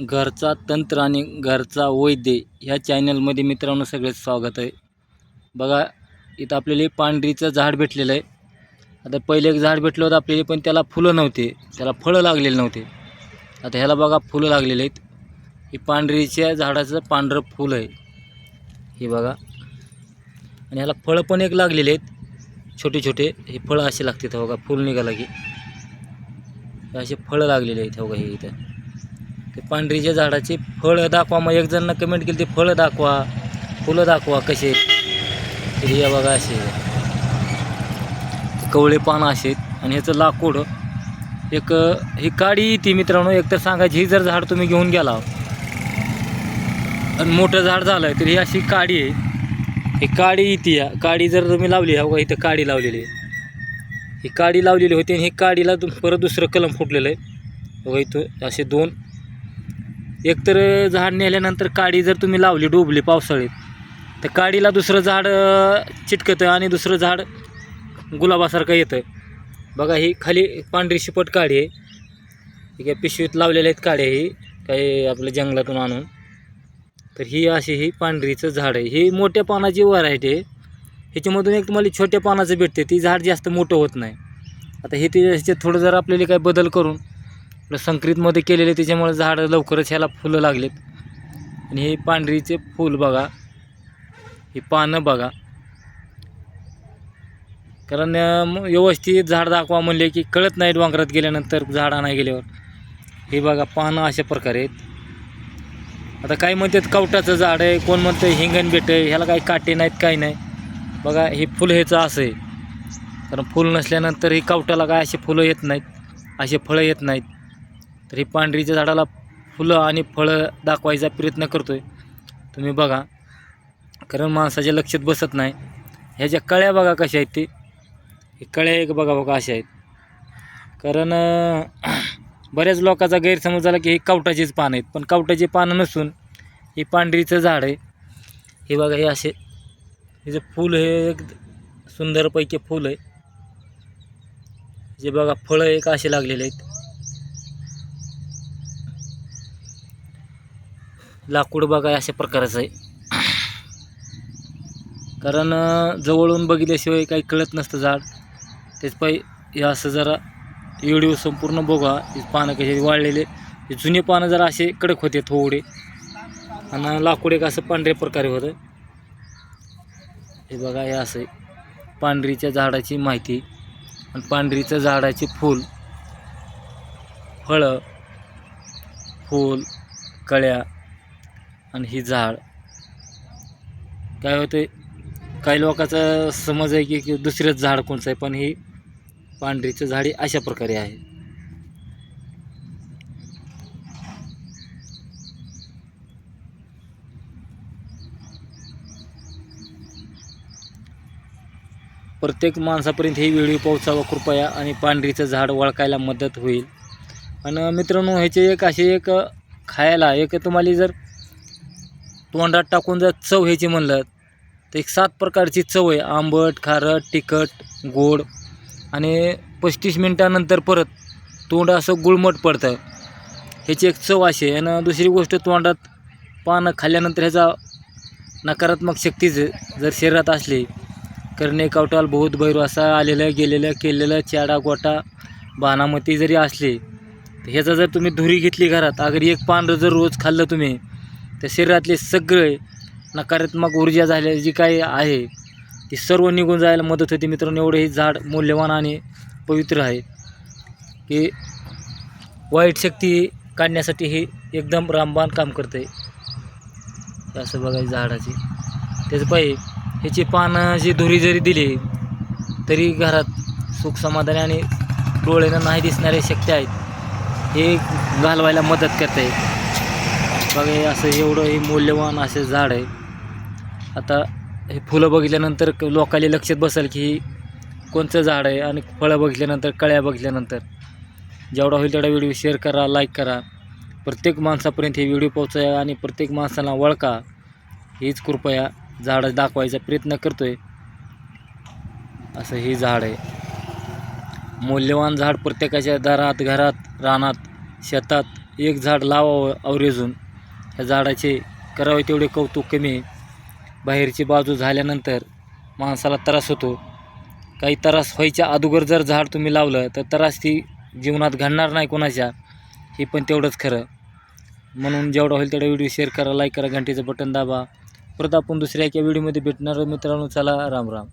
घरचा तंत्र आणि घरचा वैद्य ह्या चॅनलमध्ये मित्रांनो सगळे स्वागत आहे. बघा इथं आपल्याला पांढरीचं झाड भेटलेलं आहे. आता पहिले एक झाड भेटलं होतं आपल्याला पण त्याला फुलं नव्हते. त्याला फळं लागलेले नव्हते. आता ह्याला बघा फुलं लागलेले आहेत. ही पांढरीच्या झाडाचं पांढरं फुल आहे. हे बघा. आणि ह्याला फळं पण एक लागलेले आहेत. छोटे छोटे. हे फळं असे लागतात बघा. फुल निघाला की. असे फळं लागलेले आहेत बघा हे इथं. ते पांढरीच्या झाडाचे फळं दाखवा. मग एक जणांना कमेंट केली ते फळं दाखवा फुलं दाखवा कसे हे बघा असे कवळे पानं असे आहेत. आणि ह्याचं लाकूड एक ही काडी ती मित्रांनो एक तर सांगायची ही जर झाड तुम्ही घेऊन गेला आणि मोठं झाड झालं तर ही अशी काडी आहे. ही काडी इथे या. काडी जर तुम्ही लावली हो इथं काडी लावलेली आहे. ही काडी लावलेली होती आणि ही काडीला परत दुसरं कलम फुटलेलं आहे. बघा इथं असे दोन एकतर झाड नेल्यानंतर काडी जर तुम्ही लावली डुबली पावसाळ्यात तर काडीला दुसरं झाड चिटकतं आणि दुसरं झाड गुलाबासारखं येतं. बघा ही खाली पांढरी शिपट काडी आहे. ठीक आहे पिशवीत लावलेल्या आहेत काड्या ही काही आपल्या जंगलातून आणून. तर ही अशी ही पांढरीचं झाड आहे. ही मोठ्या पानाची व्हरायटी आहे. ह्याच्यामधून एक तुम्हाला छोट्या पानाचं भेटते. ती झाड जास्त मोठं होत नाही. आता हे ते ह्याच्यात थोडं जर आपल्याला काही बदल करून आपलं संक्रितमध्ये केलेले त्याच्यामुळे झाडं लवकरच ह्याला फुलं लागलेत. आणि हे पांढरीचे फूल बघा. ही पानं बघा. कारण व्यवस्थित झाड दाखवा म्हणले की कळत नाही डोंगरात गेल्यानंतर झाड आणाय गेल्यावर. हे बघा पानं अशा प्रकारे आहेत. आता काय म्हणतात कवटाचं झाड आहे कोण म्हणतं हिंगण बेट आहे ह्याला काही काटे नाहीत काही नाही. बघा हे फुल ह्याचं असं आहे. कारण फुल नसल्यानंतर ही कवटाला काय असे फुलं येत नाहीत असे फळं येत नाहीत. तर ही पांढरीच्या झाडाला फुलं आणि फळं दाखवायचा प्रयत्न करतो आहे तुम्ही बघा. कारण माणसाच्या लक्षात बसत नाही. ह्याच्या कळ्या बघा कशा आहेत ते. हे कळ्या एक बघा बघा अशा आहेत. कारण बऱ्याच लोकांचा गैरसमज झाला की हे कावटाचेच पानं आहेत. पण कावटाचे पानं नसून ही पांढरीचं झाड आहे. हे बघा हे असे हे फूल हे एक सुंदरपैकी फूल आहे. जे बघा फळं एक असे लागलेले आहेत. लाकूड बघा अशा प्रकारचं आहे. कारण जवळून बघितल्याशिवाय काही कळत नसतं झाड. तेच पायी हे असं जरा व्हिडिओ संपूर्ण बघा. पानं कसे वाळलेले. जुने पानं जरा असे कडक होते थोडे. आणि लाकूड एक असं पांढऱ्या प्रकारे होतं. हे बघा हे असं आहे. पांढरीच्या झाडाची माहिती. आणि पांढरीच्या झाडाचे फूल. फळं फूल कळ्या. आणि ही झाड. काय होते काही लोकांचा समज आहे की की दुसरंच झाड कोणचं आहे पण ही पांढरीचं झाड अशा प्रकारे आहे. प्रत्येक माणसापर्यंत ही व्हिडिओ पोहोचावा कृपया आणि पांढरीचं झाड वळखायला मदत होईल. आणि मित्रांनो ह्याचे एक असे एक खायला एक तुम्हाला जर तोंडात टाकून जर चव ह्याची म्हणलं तर एक सात प्रकारची चव आहे. आंबट खारट तिखट गोड. आणि पस्तीस मिनटानंतर परत तोंड असं गुळमट पडतं ह्याची एक चव अशी आहे. आणि दुसरी गोष्ट तोंडात पानं खाल्ल्यानंतर ह्याचा नकारात्मक शक्ती ज- जर शरीरात असली करणे कवटाल बहुत भैरू असा आलेलं गेलेलं केलेलं चाडा गोटा बाणामती जरी असली तर ह्याचा जर तुम्ही धुरी घेतली घरात अगर एक पान जर रोज खाल्लं तुम्ही त्या शरीरातले सगळे नकारात्मक ऊर्जा झाल्या जी काही आहे ती सर्व निघून जायला मदत होते मित्रांनो. एवढं हे झाड मूल्यवान आणि पवित्र आहे. की वाईट शक्ती काढण्यासाठी हे एकदम रामबाण काम करतं आहे असं बघायचं झाडाची. त्याचं पाहिजे ह्याची पानं जी धुरी जरी दिली तरी घरात सुख समाधान आणि डोळ्यानं नाही दिसणाऱ्या शक्ती आहेत. हे घालवायला मदत करते बघा हे असं एवढं हे मौल्यवान असे झाड आहे. आता हे फुलं बघितल्यानंतर क- लक्षात बसेल की ही कोणचं झाड आहे आणि फळं बघितल्यानंतर कळ्या बघितल्यानंतर. जेवढा होईल तेवढा व्हिडिओ शेअर करा लाईक करा. प्रत्येक माणसापर्यंत हे व्हिडिओ पोहोचवा आणि प्रत्येक माणसाला वळका. हीच कृपया झाडं दाखवायचा प्रयत्न करतो आहे असं हे झाड आहे. मौल्यवान झाड प्रत्येकाच्या दारात घरात रानात शेतात एक झाड लावावं अवरेजून ह्या झाडाचे करावे तेवढे कौतुक कमी आहे. बाहेरची बाजू झाल्यानंतर माणसाला त्रास होतो. काही त्रास व्हायच्या अगोदर जर झाड तुम्ही लावलं तर त्रास ती जीवनात घडणार नाही कोणाच्या. हे पण तेवढंच खरं. म्हणून जेवढा होईल तेवढा व्हिडिओ शेअर करा लाईक करा घंटेचं बटन दाबा. परत आपण दुसऱ्या एका व्हिडिओमध्ये भेटणार मित्रांनो. चला राम राम.